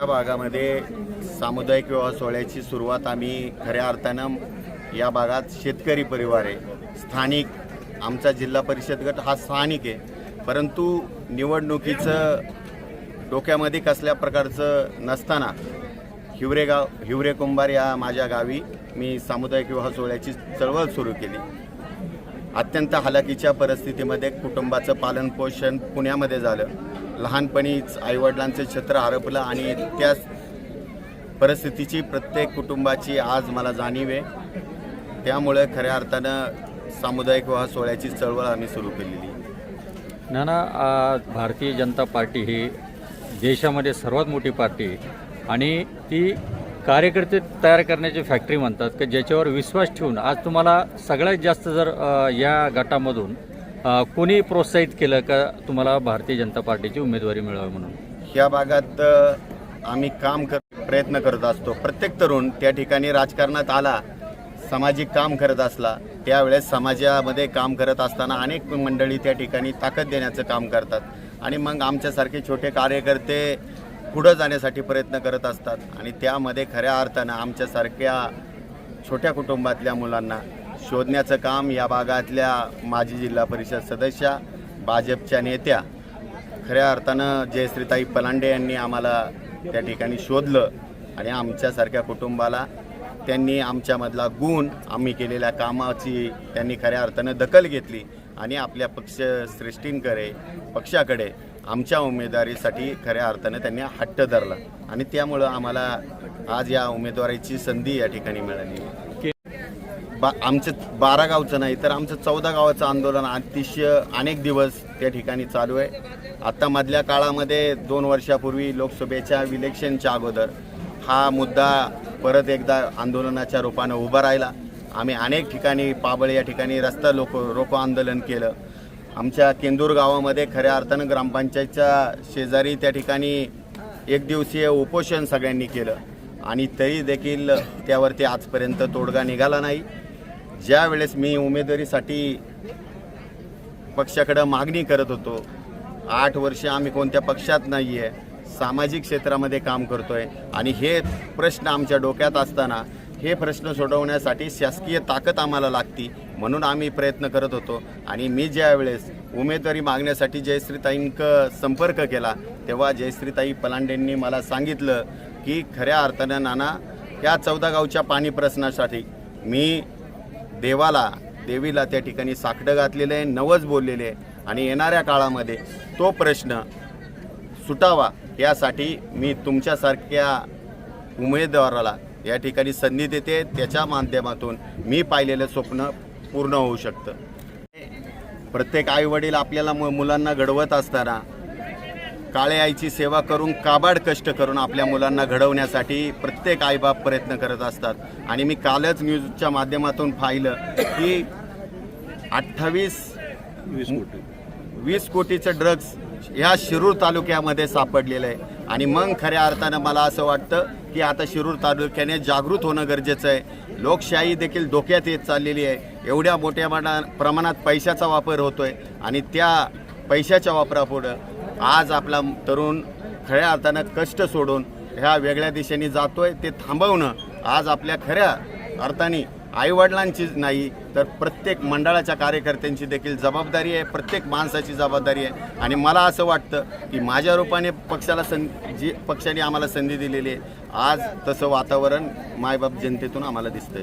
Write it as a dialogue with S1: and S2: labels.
S1: या भागामध्ये सामुदायिक विवाह सोहळ्याची सुरुवात आम्ही खऱ्या अर्थानं या भागात शेतकरी परिवार आहे. स्थानिक आमचा जिल्हा परिषद गट हा स्थानिक आहे. परंतु निवडणुकीचं डोक्यामध्ये कसल्या प्रकारचं नसताना हिवरेगाव हिवरे कुंभार या माझ्या गावी मी सामुदायिक विवाह सोहळ्याची चळवळ सुरू केली. अत्यंत हालाकीच्या परिस्थितीमध्ये कुटुंबाचं पालनपोषण पुण्यामध्ये झालं. लहानपणीच आईवडिलांचं छत्र हरपलं आणि त्याच परिस्थितीची प्रत्येक कुटुंबाची आज मला जाणीव आहे. त्यामुळे खऱ्या अर्थानं सामुदायिक विवाह सोहळ्याची चळवळ आम्ही सुरू केलेली
S2: नाना आज भारतीय जनता पार्टी ही देशामध्ये सर्वात मोठी पार्टी आहे. आणि ती कार्यकर्ते तयार करण्याची फॅक्टरी म्हणतात की ज्याच्यावर विश्वास ठेवून आज तुम्हाला सगळ्यात जास्त जर या गटामधून कोणी प्रोत्साहित केलं का तुम्हाला भारतीय जनता पार्टीची उमेदवारी मिळावी म्हणून?
S1: ह्या भागात आम्ही काम कर प्रयत्न करत असतो. प्रत्येक तरुण त्या ठिकाणी राजकारणात आला सामाजिक काम करत असला त्यावेळेस समाजामध्ये काम करत असताना अनेक मंडळी त्या ठिकाणी ताकद देण्याचं काम करतात. आणि मग आमच्यासारखे छोटे कार्यकर्ते पुढं जाण्यासाठी प्रयत्न करत असतात. आणि त्यामध्ये खऱ्या अर्थानं आमच्यासारख्या छोट्या कुटुंबातल्या मुलांना शोधण्याचं काम या भागातल्या माजी जिल्हा परिषद सदस्या भाजपच्या नेत्या खऱ्या अर्थानं जयश्रीताई पलांडे यांनी आम्हाला त्या ठिकाणी शोधलं आणि आमच्यासारख्या कुटुंबाला त्यांनी आमच्यामधला गुण आम्ही केलेल्या कामाची त्यांनी खऱ्या अर्थानं दखल घेतली आणि आपल्या पक्ष सृष्टींकडे पक्षाकडे आमच्या उमेदवारीसाठी खऱ्या अर्थानं त्यांनी हट्ट धरला. आणि त्यामुळं आम्हाला आज या उमेदवारीची संधी या ठिकाणी मिळाली. बा आमचं बारा गावचं नाही तर आमचं चौदा गावाचं आंदोलन अतिशय अनेक दिवस त्या ठिकाणी चालू आहे. आत्ता मधल्या काळामध्ये दोन वर्षापूर्वी लोकसभेच्या इलेक्शनच्या अगोदर हा मुद्दा परत एकदा आंदोलनाच्या रूपानं उभा राहिला. आम्ही अनेक ठिकाणी पाबळ या ठिकाणी रस्ता लोक रोको आंदोलन केलं. आमच्या केंदूर गावामध्ये खऱ्या अर्थानं ग्रामपंचायतच्या शेजारी त्या ठिकाणी एक दिवसीय उपोषण सगळ्यांनी केलं. आणि तरी देखील त्यावरती आजपर्यंत तोडगा निघाला नाही. ज्या वेळेस मी उमेदवारीसाठी पक्षाकडं मागणी करत होतो आठ वर्ष आम्ही कोणत्या पक्षात नाही आहे सामाजिक क्षेत्रामध्ये काम करतो आहे आणि हे प्रश्न आमच्या डोक्यात असताना हे प्रश्न सोडवण्यासाठी शासकीय ताकद आम्हाला लागती म्हणून आम्ही प्रयत्न करत होतो. आणि मी ज्या वेळेस उमेदवारी मागण्यासाठी जयश्रीताईंक संपर्क केला तेव्हा जयश्रीताई पलांडेंनी मला सांगितलं की खऱ्या अर्थानं नाना या चौदा गावच्या पाणी प्रश्नासाठी मी देवाला देवीला त्या ठिकाणी साकडं घातलेलं आहे नवज बोललेले आहे. आणि येणाऱ्या काळामध्ये तो प्रश्न सुटावा यासाठी मी तुमच्यासारख्या उमेदवाराला या ठिकाणी संधी देते. त्याच्या माध्यमातून मी पाहिलेलं स्वप्न पूर्ण होऊ शकतं. प्रत्येक आईवडील आपल्याला म मुलांना घडवत असताना काळ्या आईची सेवा करून काबाड कष्ट करून आपल्या मुलांना घडवण्यासाठी प्रत्येक आईबाप प्रयत्न करत असतात. आणि मी कालच न्यूजच्या माध्यमातून पाहिलं की अठ्ठावीस वीस कोटीचं ड्रग्ज ह्या शिरूर तालुक्यामध्ये सापडलेलं आहे. आणि मग खऱ्या अर्थानं मला असं वाटतं की आता शिरूर तालुक्याने जागृत होणं गरजेचं आहे. लोकशाही देखील धोक्यात येत चाललेली आहे. एवढ्या मोठ्या प्रमाणात पैशाचा वापर होतोय आणि त्या पैशाच्या वापरापुढं आज आपला तरुण खऱ्या अर्थानं कष्ट सोडून ह्या वेगळ्या दिशेने जातोय ते थांबवणं आज आपल्या खऱ्या अर्थाने आईवडिलांचीच नाही तर प्रत्येक मंडळाच्या कार्यकर्त्यांची देखील जबाबदारी आहे प्रत्येक माणसाची जबाबदारी आहे. आणि मला असं वाटतं की माझ्या रूपाने पक्षाला सं जी पक्षाने आम्हाला संधी दिलेली आहे आज तसं वातावरण मायबाप जनतेतून आम्हाला दिसतंय.